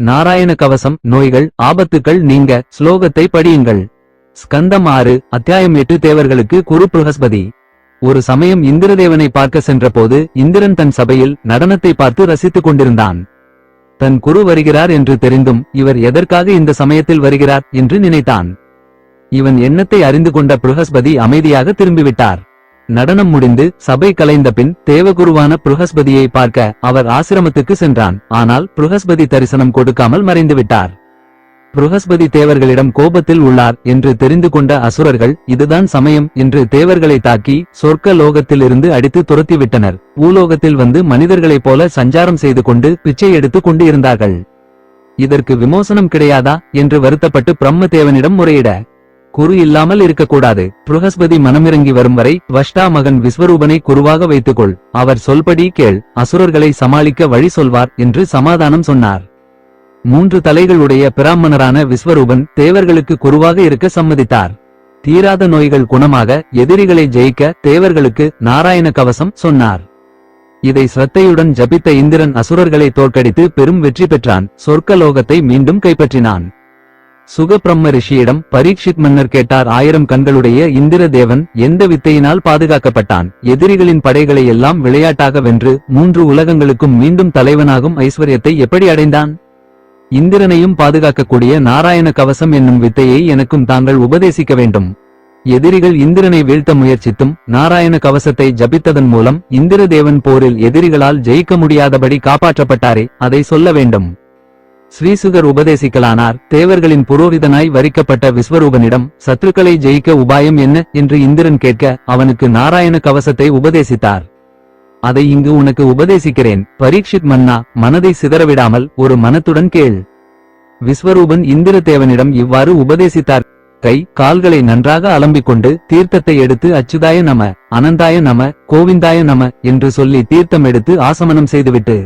நாராயண கவசம் நோய்கள் ஆபத்துக்கள் நீங்க ஸ்லோகத்தை படியுங்கள். ஸ்கந்தம் ஆறு அத்தியாயம் எட்டு தேவர்களுக்கு குரு ப்ருஹஸ்பதி ஒரு சமயம் இந்திரதேவனை பார்க்க சென்றபோது இந்திரன் தன் சபையில் நடனத்தை பார்த்து ரசித்துக் கொண்டிருந்தான். தன் குரு வருகிறார் என்று தெரிந்தும் இவர் எதற்காக இந்த சமயத்தில் வருகிறார் என்று நினைத்தான். இவன் எண்ணத்தை அறிந்து கொண்ட ப்ருஹஸ்பதி அமைதியாக திரும்பிவிட்டார். நடனம் முடிந்து சபை கலைந்த பின் தேவகுருவான ப்ருஹஸ்பதியை பார்க்க அவர் ஆசிரமத்துக்கு சென்றான். ஆனால் ப்ருஹஸ்பதி தரிசனம் கொடுக்காமல் மறைந்து விட்டார் தேவர்களிடம் கோபத்தில் உள்ளார் என்று தெரிந்து கொண்ட அசுரர்கள் இதுதான் சமயம் என்று தேவர்களை தாக்கி சொர்க்க லோகத்திலிருந்து அடித்து துரத்திவிட்டனர். பூலோகத்தில் வந்து மனிதர்களைப் போல சஞ்சாரம் செய்து கொண்டு பிச்சை எடுத்துக் கொண்டு இருந்தார்கள் இதற்கு விமோசனம் கிடையாதா? என்று வருத்தப்பட்டு பிரம்மதேவனிடம் முறையிட குரு இல்லாமல் இருக்கக்கூடாது. ப்ருஹஸ்பதி மனமிறங்கி வரும் வரை வஷ்டா மகன் விஸ்வரூபனை குருவாக வைத்துக்கொள். அவர் சொல்படி கேள். அசுரர்களை சமாளிக்க வழி சொல்வார் என்று சமாதானம் சொன்னார். மூன்று தலைகளுடைய பிராமணரான விஸ்வரூபன் தேவர்களுக்கு குருவாக இருக்க சம்மதித்தார். தீராத நோய்கள் குணமாக எதிரிகளை ஜெயிக்க தேவர்களுக்கு நாராயண கவசம் சொன்னார். இதை சிரத்தையுடன் ஜபித்த இந்திரன் அசுரர்களை தோற்கடித்து பெரும் வெற்றி பெற்றான். சொர்க்கலோகத்தை மீண்டும் கைப்பற்றினான். சுகபிரம்ம ரிஷியிடம் பரீட்சித் மன்னர் கேட்டார் ஆயிரம் கண்களுடைய இந்திர தேவன் எந்த வித்தையினால் பாதுகாக்கப்பட்டான்? எதிரிகளின் படைகளை எல்லாம் விளையாட்டாக வென்று மூன்று உலகங்களுக்கும் மீண்டும் தலைவனாகும் ஐஸ்வர்யத்தை எப்படி அடைந்தான்? இந்திரனையும் பாதுகாக்கக்கூடிய நாராயண கவசம் என்னும் வித்தையை எனக்கும் தாங்கள் உபதேசிக்க வேண்டும். எதிரிகள் இந்திரனை வீழ்த்த முயற்சித்தும் நாராயண கவசத்தை ஜபித்ததன் மூலம் இந்திரதேவன் போரில் எதிரிகளால் ஜெயிக்க முடியாதபடி காப்பாற்றப்பட்டாரே அதை சொல்ல வேண்டும். ஸ்ரீசுகர் உபதேசிக்கலானார். தேவர்களின் புரோகிதனாய் வரிக்கப்பட்ட விஸ்வரூபனிடம் சத்துருக்களை ஜெயிக்க உபாயம் என்ன? என்று இந்திரன் கேட்க அவனுக்கு நாராயண கவசத்தை உபதேசித்தார். அதை இங்கு உனக்கு உபதேசிக்கிறேன். பரீட்சித் மன்னா மனதை சிதறவிடாமல் ஒரு மனத்துடன் கேள். விஸ்வரூபன் இந்திரதேவனிடம் இவ்வாறு உபதேசித்தார். கை கால்களை நன்றாக அலம்பிக் கொண்டு தீர்த்தத்தை எடுத்து அச்சுதாய நம அனந்தாய நம கோவிந்தாய நம என்று சொல்லி தீர்த்தம் எடுத்து ஆசமனம் செய்துவிட்டு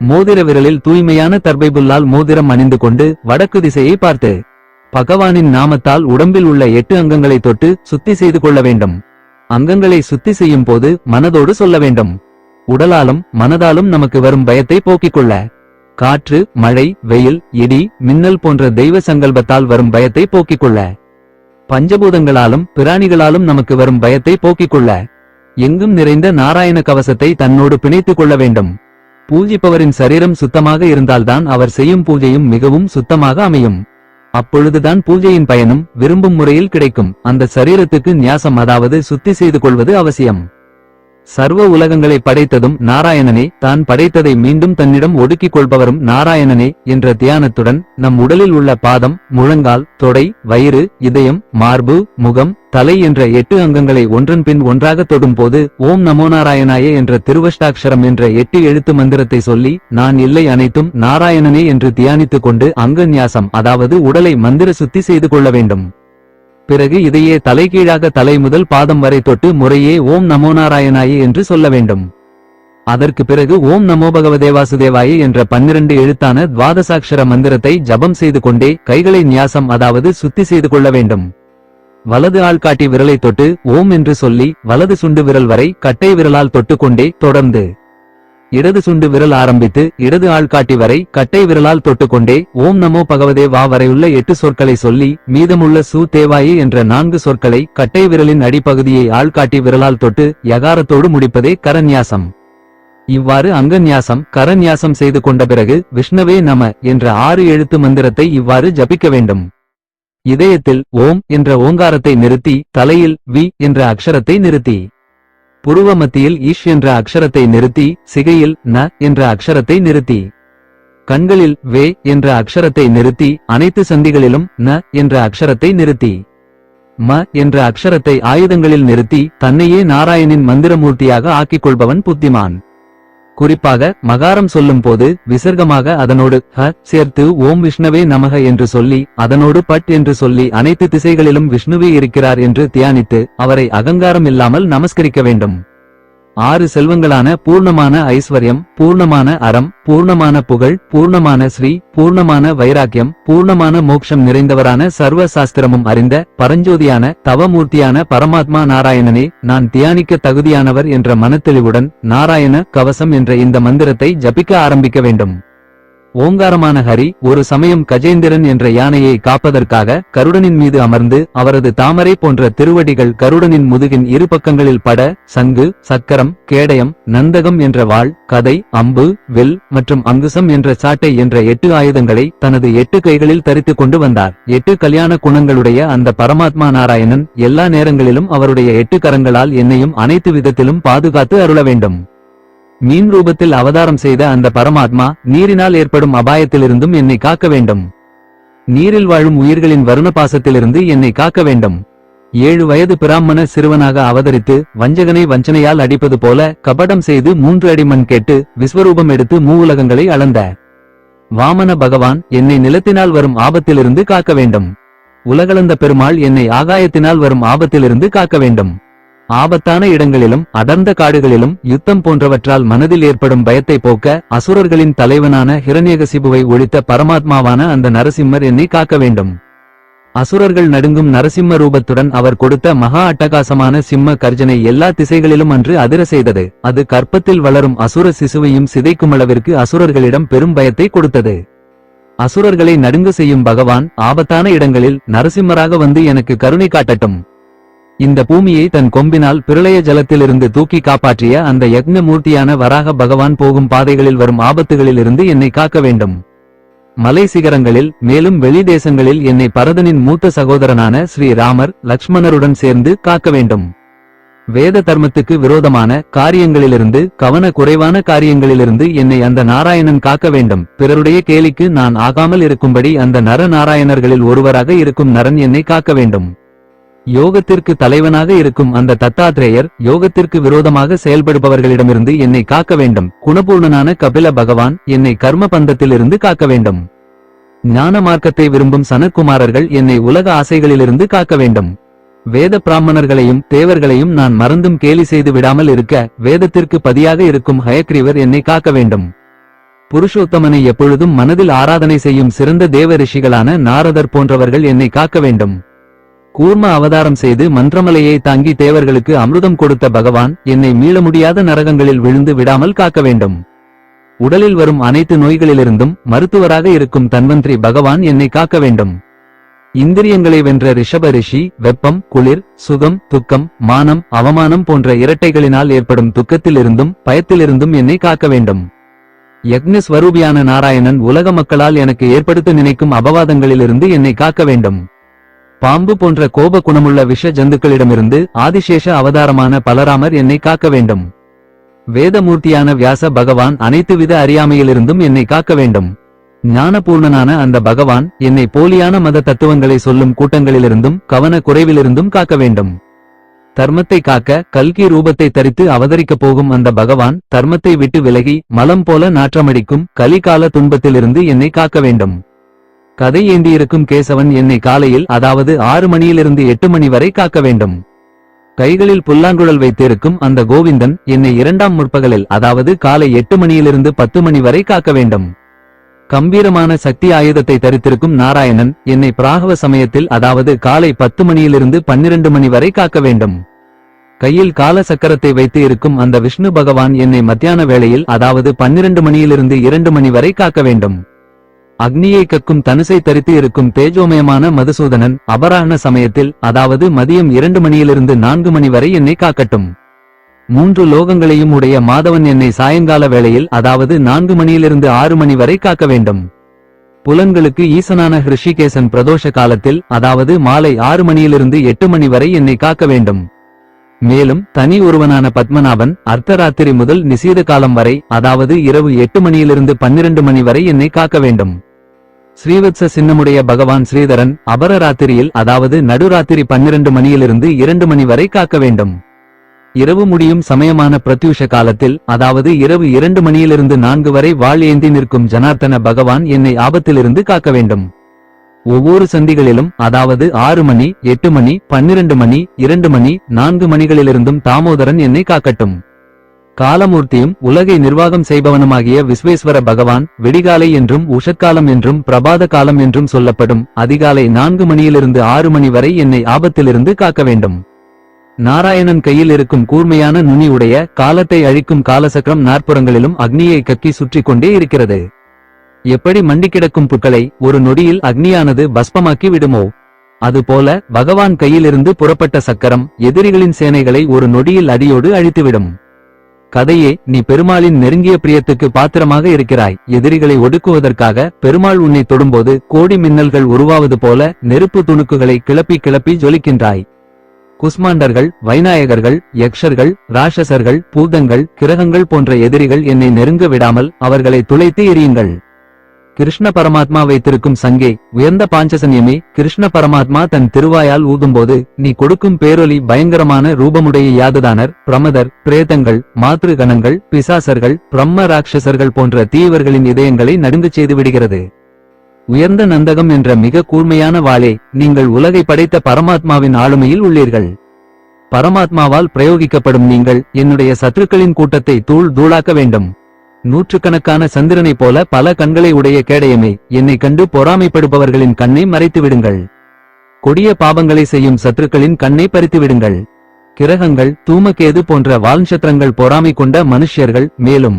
மோதிர விரலில் தூய்மையான தர்பைபுல்லால் மோதிரம் அணிந்து கொண்டு வடக்கு திசையை பார்த்து பகவானின் நாமத்தால் உடம்பில் உள்ள எட்டு அங்கங்களை தொட்டு சுத்தி செய்து கொள்ள வேண்டும். அங்கங்களை சுத்தி செய்யும் போது மனதோடு சொல்ல வேண்டும். உடலாலும் மனதாலும் நமக்கு வரும் பயத்தை போக்கிக் கொள்ள. காற்று மழை வெயில் இடி மின்னல் போன்ற தெய்வ சங்கல்பத்தால் வரும் பயத்தை போக்கிக் கொள்ள. பஞ்சபூதங்களாலும் பிராணிகளாலும் நமக்கு வரும் பயத்தை போக்கிக் கொள்ள. எங்கும் நிறைந்த நாராயண கவசத்தை தன்னோடு பிணைத்துக் கொள்ள வேண்டும். பூஜிப்பவரின் சரீரம் சுத்தமாக இருந்தால்தான் அவர் செய்யும் பூஜையும் மிகவும் சுத்தமாக அமையும். அப்பொழுதுதான் பூஜையின் பயனும் விரும்பும் முறையில் கிடைக்கும். அந்த சரீரத்துக்கு நியாசம் அதாவது சுத்தி செய்து கொள்வது அவசியம். சர்வ உலகங்களை படைத்ததும் நாராயணனே தான் படைத்ததை மீண்டும் தன்னிடம் ஒடுக்கிக் கொள்பவரும் நாராயணனே என்ற தியானத்துடன் நம் உடலில் உள்ள பாதம் முழங்கால் தொடை வயிறு இதயம் மார்பு முகம் தலை என்ற எட்டு அங்கங்களை ஒன்றன் பின் ஒன்றாக தொடும்போது ஓம் நமோ நாராயணாய என்ற திருவஷ்டாட்சரம் என்ற எட்டு எழுத்து மந்திரத்தை சொல்லி நான் இல்லை அனைத்தும் நாராயணனே என்று தியானித்துக் கொண்டு அங்க நியாசம் அதாவது உடலை மந்திர சுத்தி செய்து கொள்ள வேண்டும். பிறகு இதையே தலைகீழாக தலை முதல் பாதம் வரை தொட்டு முறையே ஓம் நமோநாராயணாயே என்று சொல்ல வேண்டும். அதற்கு பிறகு ஓம் நமோ பகவதேவாசுதேவாயே என்ற பன்னிரண்டு எழுத்தான துவாதசாட்சர மந்திரத்தை ஜபம் செய்து கொண்டே கைகளை நியாசம் அதாவது சுத்தி செய்து கொள்ள வேண்டும். வலது ஆள்காட்டி விரலை தொட்டு ஓம் என்று சொல்லி வலது சுண்டு விரல் வரை கட்டை விரலால் தொட்டுக்கொண்டே தொடர்ந்து இடது சுண்டு விரல் ஆரம்பித்து இடது ஆள்காட்டி வரை கட்டை விரலால் தொட்டுக்கொண்டே ஓம் நமோ பகவதே வா வரையுள்ள எட்டு சொற்களை சொல்லி மீதமுள்ள சு தேவாயே என்ற நான்கு சொற்களை கட்டை விரலின் அடிப்பகுதியை ஆள்காட்டி விரலால் தொட்டு யகாரத்தோடு முடிப்பதே கரநியாசம் இவ்வாறு அங்கநியாசம் கரநியாசம் செய்து கொண்ட பிறகு விஷ்ணவே நம என்ற ஆறு எழுத்து மந்திரத்தை இவ்வாறு ஜபிக்க வேண்டும். இதயத்தில் ஓம் என்ற ஓங்காரத்தை நிறுத்தி தலையில் வி என்ற அக்ஷரத்தை நிறுத்தி. புருவ மத்தியில் ஈஷ் என்ற அக்ஷரத்தை நிறுத்தி சிகையில் ந என்ற அக்ஷரத்தை நிறுத்தி. கண்களில் வே என்ற அக்ஷரத்தை நிறுத்தி அனைத்து சந்திகளிலும் ந என்ற அக்ஷரத்தை நிறுத்தி. ம என்ற அக்ஷரத்தை ஆயுதங்களில் நிறுத்தி தன்னையே நாராயணின் மந்திரமூர்த்தியாக ஆக்கிக் கொள்பவன் புத்திமான். குறிப்பாக மகாரம் சொல்லும் போது விசர்க்கமாக அதனோடு ஹ சேர்த்து ஓம் விஷ்ணுவே நமக என்று சொல்லி அதனோடு பட் என்று சொல்லி அனைத்து திசைகளிலும் விஷ்ணுவே இருக்கிறார் என்று தியானித்து அவரை அகங்காரம் இல்லாமல் நமஸ்கரிக்க வேண்டும். ஆறு செல்வங்களான பூர்ணமான ஐஸ்வர்யம் பூர்ணமான அறம் பூர்ணமான புகழ் பூர்ணமான ஸ்ரீ பூர்ணமான வைராக்கியம் பூர்ணமான மோட்சம் நிறைந்தவரான சர்வ சாஸ்திரமும் அறிந்த பரஞ்சோதியான தவமூர்த்தியான பரமாத்மா நாராயணனே நான் தியானிக்க தகுதியானவர் என்ற மனத்தெளிவுடன் நாராயண கவசம் என்ற இந்த மந்திரத்தை ஜபிக்க ஆரம்பிக்க வேண்டும். ஓங்காரமான ஹரி ஒரு சமயம் கஜேந்திரன் என்ற யானையை காப்பதற்காக கருடனின் மீது அமர்ந்து அவரது தாமரை போன்ற திருவடிகள் கருடனின் முதுகின் இரு பக்கங்களில் பட சங்கு சக்கரம் கேடயம் நந்தகம் என்ற வாள் கதை அம்பு வில் மற்றும் அங்குசம் என்ற சாட்டை என்ற எட்டு ஆயுதங்களை தனது எட்டு கைகளில் தரித்துக் கொண்டு வந்தார். எட்டு கல்யாண குணங்களுடைய அந்த பரமாத்மா நாராயணன் எல்லா நேரங்களிலும் அவருடைய எட்டு கரங்களால் என்னையும் அனைத்து விதத்திலும் பாதுகாத்து அருள வேண்டும். மீன் ரூபத்தில் அவதாரம் செய்த அந்த பரமாத்மா நீரினால் ஏற்படும் அபாயத்திலிருந்தும் என்னை காக்க வேண்டும். நீரில் வாழும் உயிர்களின் வருண பாசத்திலிருந்து என்னை காக்க வேண்டும். ஏழு வயது பிராமண சிறுவனாக அவதரித்து வஞ்சகனை வஞ்சனையால் அடிப்பது போல கபடம் செய்து மூன்று அடி மண் கேட்டு விஸ்வரூபம் எடுத்து மூவுலகங்களை அளந்த. வாமன பகவான் என்னை நிலத்தினால் வரும் ஆபத்திலிருந்து காக்க வேண்டும். உலகளந்த பெருமாள் என்னை ஆகாயத்தினால் வரும் ஆபத்திலிருந்து காக்க வேண்டும். ஆபத்தான இடங்களிலும் அடர்ந்த காடுகளிலும் யுத்தம் போன்றவற்றால் மனதில் ஏற்படும் பயத்தை போக்க அசுரர்களின் தலைவனான ஹிரண்யகசிபுவை ஒழித்த பரமாத்மாவான அந்த நரசிம்மர் என்னை காக்க வேண்டும். அசுரர்கள் நடுங்கும் நரசிம்ம ரூபத்துடன் அவர் கொடுத்த மகா அட்டகாசமான சிம்ம கர்ஜனை எல்லா திசைகளிலும் அன்று அதிர செய்தது. அது கற்பத்தில் வளரும் அசுர சிசுவையும் சிதைக்கும் அளவிற்கு அசுரர்களிடம் பெரும் பயத்தை கொடுத்தது. அசுரர்களை நடுங்க செய்யும் பகவான் ஆபத்தான இடங்களில் நரசிம்மராக வந்து எனக்கு கருணை காட்டட்டும். இந்த பூமியை தன் கொம்பினால் பிரளய ஜலத்திலிருந்து தூக்கி காப்பாற்றிய அந்த யக்ஞமூர்த்தியான வராக பகவான் போகும் பாதைகளில் வரும் ஆபத்துகளிலிருந்து என்னை காக்க வேண்டும். மலை சிகரங்களில் மேலும் வெளி தேசங்களில் என்னை பரதனின் மூத்த சகோதரனான ஸ்ரீ ராமர் லக்ஷ்மணருடன் சேர்ந்து காக்க வேண்டும். வேத தர்மத்துக்கு விரோதமான காரியங்களிலிருந்து கவன குறைவான காரியங்களிலிருந்து என்னை அந்த நாராயணன் காக்க வேண்டும். பிறருடைய கேலிக்கு நான் ஆகாமல் இருக்கும்படி அந்த நர நாராயணர்களில் ஒருவராக இருக்கும் நரன் என்னை காக்க வேண்டும். யோகத்திற்கு தலைவனாக இருக்கும் அந்த தத்தாத்ரேயர் யோகத்திற்கு விரோதமாக செயல்படுபவர்களிடமிருந்து என்னை காக்க வேண்டும். குணபூர்ணனான கபில பகவான் என்னை கர்ம பந்தத்திலிருந்து காக்க வேண்டும். ஞான மார்க்கத்தை விரும்பும் சனத்குமாரர்கள் என்னை உலக ஆசைகளிலிருந்து காக்க வேண்டும். வேத பிராமணர்களையும் தேவர்களையும் நான் மறந்தும் கேலி செய்து விடாமல் இருக்க வேதத்திற்கு பதியாக இருக்கும் ஹயக்ரீவர் என்னை காக்க வேண்டும். புருஷோத்தமனை எப்பொழுதும் மனதில் ஆராதனை செய்யும் சிறந்த தேவ ரிஷிகளான நாரதர் போன்றவர்கள் என்னை காக்க வேண்டும். கூர்ம அவதாரம் செய்து மன்றமலையை தாங்கி தேவர்களுக்கு அமிர்தம் கொடுத்த பகவான் என்னை மீள முடியாத நரகங்களில் விழுந்து விடாமல் காக்க வேண்டும். உடலில் வரும் அனைத்து நோய்களிலிருந்தும் மருத்துவராக இருக்கும் தன்வந்திரி பகவான் என்னை காக்க வேண்டும். இந்திரியங்களை வென்ற ரிஷப ரிஷி வெப்பம் குளிர் சுகம் துக்கம் மானம் அவமானம் போன்ற இரட்டைகளினால் ஏற்படும் துக்கத்திலிருந்தும் பயத்திலிருந்தும் என்னை காக்க வேண்டும். யக்னஸ்வரூபியான நாராயணன் உலக மக்களால் எனக்கு ஏற்படுத்த நினைக்கும் அபவாதங்களிலிருந்து என்னை காக்க வேண்டும். பாம்பு போன்ற கோப குணமுள்ள விஷ ஜந்துக்களிடமிருந்து ஆதிசேஷ அவதாரமான பலராமர் என்னை காக்க வேண்டும். வேதமூர்த்தியான வியாச பகவான் அனைத்து வித அறியாமையிலிருந்தும் என்னை காக்க வேண்டும். ஞானபூர்ணனான அந்த பகவான் என்னை போலியான மத தத்துவங்களை சொல்லும் கூட்டங்களிலிருந்தும் கவன குறைவிலிருந்தும் காக்க வேண்டும். தர்மத்தை காக்க கல்கி ரூபத்தை தரித்து அவதரிக்கப் போகும் அந்த பகவான் தர்மத்தை விட்டு விலகி மலம் போல நாற்றமடிக்கும் கலிகால துன்பத்திலிருந்து என்னை காக்க வேண்டும். கதை ஏந்தியிருக்கும் கேசவன் என்னை காலையில் அதாவது ஆறு மணியிலிருந்து எட்டு மணி வரை காக்க வேண்டும். கைகளில் புல்லாங்குழல் வைத்திருக்கும் அந்த கோவிந்தன் என்னை இரண்டாம் முற்பகலில் அதாவது காலை எட்டு மணியிலிருந்து பத்து மணி வரை காக்க வேண்டும். கம்பீரமான சக்தி ஆயுதத்தை தரித்திருக்கும் நாராயணன் என்னை பிராகவ சமயத்தில் அதாவது காலை பத்து மணியிலிருந்து பன்னிரண்டு மணி வரை காக்க வேண்டும். கையில் கால சக்கரத்தை வைத்து இருக்கும் அந்த விஷ்ணு பகவான் என்னை மத்தியான வேளையில் அதாவது பன்னிரண்டு மணியிலிருந்து இரண்டு மணி வரை காக்க வேண்டும். அக்னியை கக்கும் தனுசை தரித்து இருக்கும் தேஜோமயமான மதுசூதனன் அபராஹ்ன சமயத்தில் அதாவது மதியம் இரண்டு மணியிலிருந்து நான்கு மணி வரை என்னை காக்கட்டும். மூன்று லோகங்களையும் உடைய மாதவன் என்னை சாயங்கால வேளையில் அதாவது நான்கு மணியிலிருந்து ஆறு மணி வரை காக்க வேண்டும். புலன்களுக்கு ஈசனான ஹிருஷிகேசன் பிரதோஷ காலத்தில் அதாவது மாலை ஆறு மணியிலிருந்து எட்டு மணி வரை என்னை காக்க வேண்டும். மேலும் தனி ஒருவனான பத்மநாபன் அர்த்தராத்திரி முதல் நிசீத காலம் வரை அதாவது இரவு எட்டு மணியிலிருந்து பன்னிரண்டு மணி வரை என்னை காக்க வேண்டும். ஸ்ரீவத்ச சின்னமுடைய பகவான் ஸ்ரீதரன் அபரராத்திரியில் அதாவது நடுராத்திரி பன்னிரண்டு மணியிலிருந்து இரண்டு மணி வரை காக்க வேண்டும். இரவு முடியும் சமயமான பிரத்யூஷ காலத்தில் அதாவது இரவு இரண்டு மணியிலிருந்து நான்கு வரை வாழ் ஏந்தி நிற்கும் ஜனார்த்தன பகவான் என்னை ஆபத்திலிருந்து காக்க வேண்டும். ஒவ்வொரு சந்திகளிலும் அதாவது ஆறு மணி எட்டு மணி பன்னிரண்டு மணி இரண்டு மணி நான்கு மணிகளிலிருந்தும் தாமோதரன் என்னை காக்கட்டும். காலமூர்த்தியும் உலகை நிர்வாகம் செய்பவனுமாகிய விஸ்வேஸ்வர பகவான் விடிகாலை என்றும் உஷக்காலம் என்றும் பிரபாத காலம் என்றும் சொல்லப்படும். அதிகாலை நான்கு மணியிலிருந்து ஆறு மணி வரை என்னை ஆபத்திலிருந்து காக்க வேண்டும். நாராயணன் கையில் இருக்கும் கூர்மையான நுனி உடைய காலத்தை அழிக்கும் காலசக்கரம் நாற்புறங்களிலும் அக்னியை கக்கி சுற்றி கொண்டே இருக்கிறது. எப்படி மண்டிக்கிடக்கும் புட்களை ஒரு நொடியில் அக்னியானது பஸ்பமாக்கி விடுமோ? அதுபோல பகவான் கையிலிருந்து புறப்பட்ட சக்கரம் எதிரிகளின் சேனைகளை ஒரு நொடியில் அடியோடு அழித்துவிடும். கதையே நீ பெருமாளின் நெருங்கிய பிரியத்துக்கு பாத்திரமாக இருக்கிறாய். எதிரிகளை ஒடுக்குவதற்காக பெருமாள் உன்னை தொடும்போது கோடி மின்னல்கள் உருவாவது போல நெருப்பு துணுக்குகளை கிளப்பி கிளப்பி ஜொலிக்கின்றாய். குஸ்மாண்டர்கள் வைநாயகர்கள் யக்ஷர்கள் ராட்சசர்கள் பூதங்கள் கிரகங்கள் போன்ற எதிரிகள் என்னை நெருங்க விடாமல் அவர்களை துளைத்து எறியுங்கள். கிருஷ்ண பரமாத்மா வைத்திருக்கும் சங்கே உயர்ந்த பாஞ்சசன்யமே கிருஷ்ண பரமாத்மா தன் திருவாயால் ஊதும்போது நீ கொடுக்கும் பேரொலி பயங்கரமான ரூபமுடைய யாதுதானர் பிரமதர் பிரேதங்கள் மாத்ருகணங்கள் பிசாசர்கள் பிரம்ம ராட்சசர்கள் போன்ற தீவர்களின் இதயங்களை நடுங்கு செய்து விடுகிறது. உயர்ந்த நந்தகம் என்ற மிக கூர்மையான வாளே நீங்கள் உலகை படைத்த பரமாத்மாவின் ஆளுமையில் உள்ளீர்கள். பரமாத்மாவால் பிரயோகிக்கப்படும் நீங்கள் என்னுடைய சத்துருக்களின் கூட்டத்தை தூள் தூளாக்க வேண்டும். நூற்றுக்கணக்கான சந்திரனைப் போல பல கண்களை உடைய கேடயமே என்னை கண்டு பொறாமைப்படுபவர்களின் கண்ணை மறைத்து விடுங்கள் கொடிய பாவங்களை செய்யும் சத்துருக்களின் கண்ணை பறித்து விடுங்கள் கிரகங்கள் தூமகேது போன்ற வால்நட்சத்திரங்கள் பொறாமை கொண்ட மனுஷ்யர்கள் மேலும்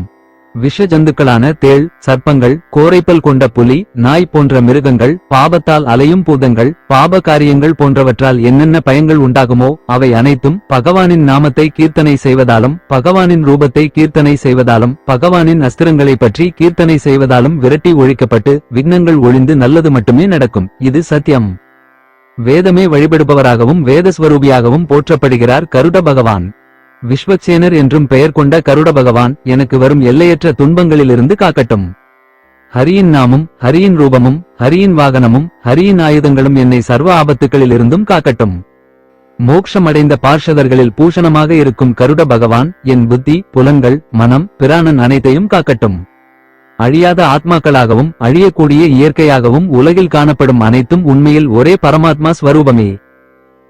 விஷ ஜந்துக்களான தேள் சர்ப்பங்கள் கோரைப்பல் கொண்ட புலி நாய் போன்ற மிருகங்கள் பாபத்தால் அலையும் பூதங்கள் பாப காரியங்கள் போன்றவற்றால் என்னென்ன பயங்கள் உண்டாகுமோ அவை அனைத்தும் பகவானின் நாமத்தை கீர்த்தனை செய்வதாலும் பகவானின் ரூபத்தை கீர்த்தனை செய்வதாலும் பகவானின் அஸ்திரங்களை பற்றி கீர்த்தனை செய்வதாலும் விரட்டி ஒழிக்கப்பட்டு விக்னங்கள் ஒழிந்து நல்லது மட்டுமே நடக்கும். இது சத்தியம் வேதமே வழிபடுபவராகவும் வேதஸ்வரூபியாகவும் போற்றப்படுகிறார் கருட பகவான். விஸ்வக்சேனர் என்றும் பெயர் கொண்ட கருட பகவான் எனக்கு வரும் எல்லையற்ற துன்பங்களிலிருந்து காக்கட்டும். ஹரியின் நாமும் ஹரியின் ரூபமும் ஹரியின் வாகனமும் ஹரியின் ஆயுதங்களும் என்னை சர்வ ஆபத்துகளிலிருந்தும் காக்கட்டும். மோக்ஷமடைந்த பார்ஷதர்களில் பூஷணமாக இருக்கும் கருட பகவான் என் புத்தி புலன்கள் மனம் பிராணன் அனைத்தையும் காக்கட்டும். அழியாத ஆத்மாக்களாகவும் அழியக்கூடிய இயற்கையாகவும் உலகில் காணப்படும் அனைத்தும் உண்மையில் ஒரே பரமாத்மா ஸ்வரூபமே.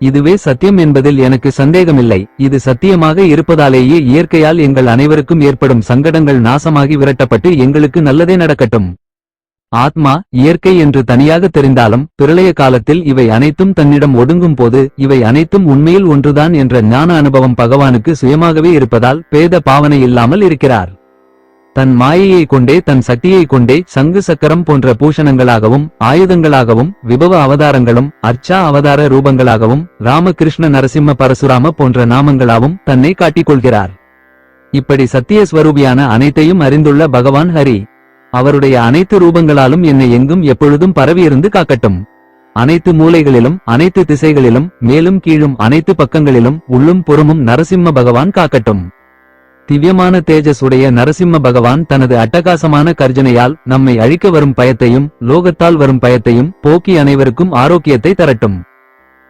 இதுவே சத்தியம் என்பதில் எனக்கு சந்தேகமில்லை. இது சத்தியமாக இருப்பதாலேயே இயற்கையால் எங்கள் அனைவருக்கும் ஏற்படும் சங்கடங்கள் நாசமாகி விரட்டப்பட்டு எங்களுக்கு நல்லதே நடக்கட்டும். ஆத்மா இயற்கை என்று தனியாக தெரிந்தாலும் பிரளய காலத்தில் இவை அனைத்தும் தன்னிடம் ஒடுங்கும் போது இவை அனைத்தும் உண்மையில் ஒன்றுதான் என்ற ஞான அனுபவம் பகவானுக்கு சுயமாகவே இருப்பதால் பேத பாவனை இல்லாமல் இருக்கிறார். தன் மாயையை கொண்டே தன் சக்தியை கொண்டே சங்கு சக்கரம் போன்ற பூஷணங்களாகவும் ஆயுதங்களாகவும் விபவ அவதாரங்களும் அர்ச்சா அவதார ரூபங்களாகவும் ராமகிருஷ்ண நரசிம்ம பரசுராம போன்ற நாமங்களாவும் தன்னை காட்டிக் இப்படி சத்திய ஸ்வரூபியான அனைத்தையும் அறிந்துள்ள பகவான் ஹரி அவருடைய அனைத்து ரூபங்களாலும் என்னை எங்கும் எப்பொழுதும் பரவியிருந்து காக்கட்டும். அனைத்து மூலைகளிலும் அனைத்து திசைகளிலும் மேலும் கீழும் அனைத்து பக்கங்களிலும் உள்ளும் புறமும் நரசிம்ம பகவான் காக்கட்டும். திவ்யமான தேஜஸ் உடைய நரசிம்ம பகவான் தனது அட்டகாசமான கர்ஜனையால் நம்மை அழிக்க வரும் பயத்தையும் லோகத்தால் வரும் பயத்தையும் போக்கி அனைவருக்கும் ஆரோக்கியத்தை தரட்டும்.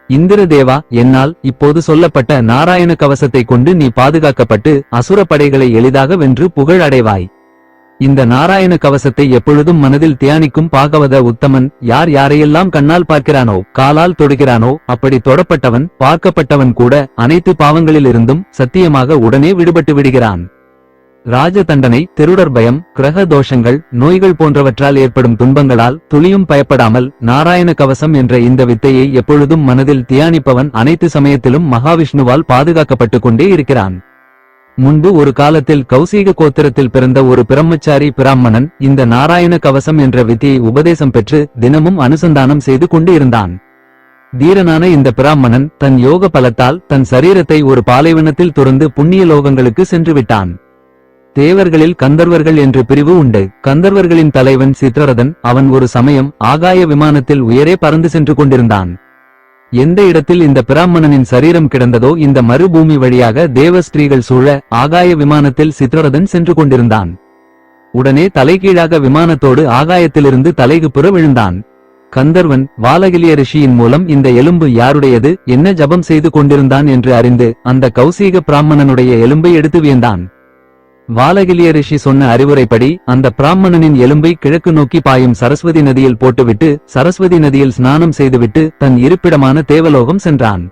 இந்திர தேவா என்னால் இப்போது சொல்லப்பட்ட நாராயண கவசத்தை கொண்டு நீ பாதுகாக்கப்பட்டு அசுர படைகளை எளிதாக வென்று புகழ் அடைவாய் இந்த நாராயண கவசத்தை எப்பொழுதும் மனதில் தியானிக்கும் பாகவத உத்தமன் யார் யாரையெல்லாம் கண்ணால் பார்க்கிறானோ காலால் தொடுகிறானோ அப்படி தொடப்பட்டவன் பார்க்கப்பட்டவன் கூட அனைத்து பாவங்களிலிருந்தும் சத்தியமாக உடனே விடுபட்டு விடுகிறான். ராஜ தண்டனை திருடர் பயம் கிரக தோஷங்கள் நோய்கள் போன்றவற்றால் ஏற்படும் துன்பங்களால் துளியும் பயப்படாமல் நாராயண கவசம் என்ற இந்த வித்தையை எப்பொழுதும் மனதில் தியானிப்பவன் அனைத்து சமயத்திலும் மகாவிஷ்ணுவால் பாதுகாக்கப்பட்டுக் கொண்டே இருக்கிறான். முன்பு ஒரு காலத்தில் கௌசீக கோத்திரத்தில் பிறந்த ஒரு பிரம்மச்சாரி பிராமணன் இந்த நாராயண கவசம் என்ற வித்தியை உபதேசம் பெற்று தினமும் அனுசந்தானம் செய்து கொண்டு இருந்தான். தீரனான இந்த பிராமணன் தன் யோக பலத்தால் தன் சரீரத்தை ஒரு பாலைவனத்தில் துறந்து புண்ணிய லோகங்களுக்கு சென்று விட்டான். தேவர்களில் கந்தர்வர்கள் என்று பிரிவு உண்டு. கந்தர்வர்களின் தலைவன் சித்ரரதன் அவன் ஒரு சமயம் ஆகாய விமானத்தில் உயரே பறந்து சென்று கொண்டிருந்தான். எந்த இடத்தில் இந்த பிராமணனின் சரீரம் கிடந்ததோ இந்த மறுபூமி வழியாக தேவஸ்திரீகள் சூழ ஆகாய விமானத்தில் சித்ரரதன் சென்று கொண்டிருந்தான். உடனே தலைகீழாக விமானத்தோடு ஆகாயத்திலிருந்து தலைகுப்புற விழுந்தான். கந்தர்வன் வாலகிலிய ரிஷியின் மூலம் இந்த எலும்பு யாருடையது என்ன ஜபம் செய்து கொண்டிருந்தான் என்று அறிந்து அந்த கௌசீக பிராமணனுடைய எலும்பை எடுத்து வியந்தான் வாலகிலிய ரிஷி சொன்ன அறிவுரைப்படி அந்த பிராமணனின் எலும்பை கிழக்கு நோக்கி பாயும் சரஸ்வதி நதியில் போட்டுவிட்டு சரஸ்வதி நதியில் ஸ்நானம் செய்துவிட்டு தன் இருப்பிடமான தேவலோகம் சென்றான்.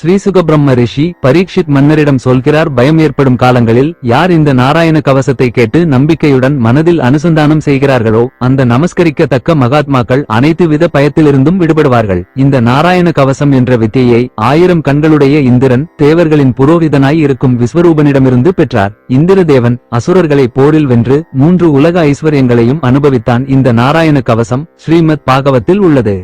ஸ்ரீசுகபிரம்ம ரிஷி பரீட்சித் மன்னரிடம் சொல்கிறார் பயம் ஏற்படும் காலங்களில் யார் இந்த நாராயண கவசத்தை கேட்டு நம்பிக்கையுடன் மனதில் அனுசந்தானம் செய்கிறார்களோ அந்த நமஸ்கரிக்கத்தக்க மகாத்மாக்கள் அனைத்து வித பயத்திலிருந்தும் விடுபடுவார்கள். இந்த நாராயண கவசம் என்ற வித்தியை ஆயிரம் கண்களுடைய இந்திரன் தேவர்களின் புரோகிதனாய் இருக்கும் விஸ்வரூபனிடமிருந்து பெற்றார். இந்திரதேவன் அசுரர்களை போரில் வென்று மூன்று உலக ஐஸ்வர்யங்களையும் அனுபவித்தான். இந்த நாராயண கவசம் ஸ்ரீமத் பாகவத்தில் உள்ளது.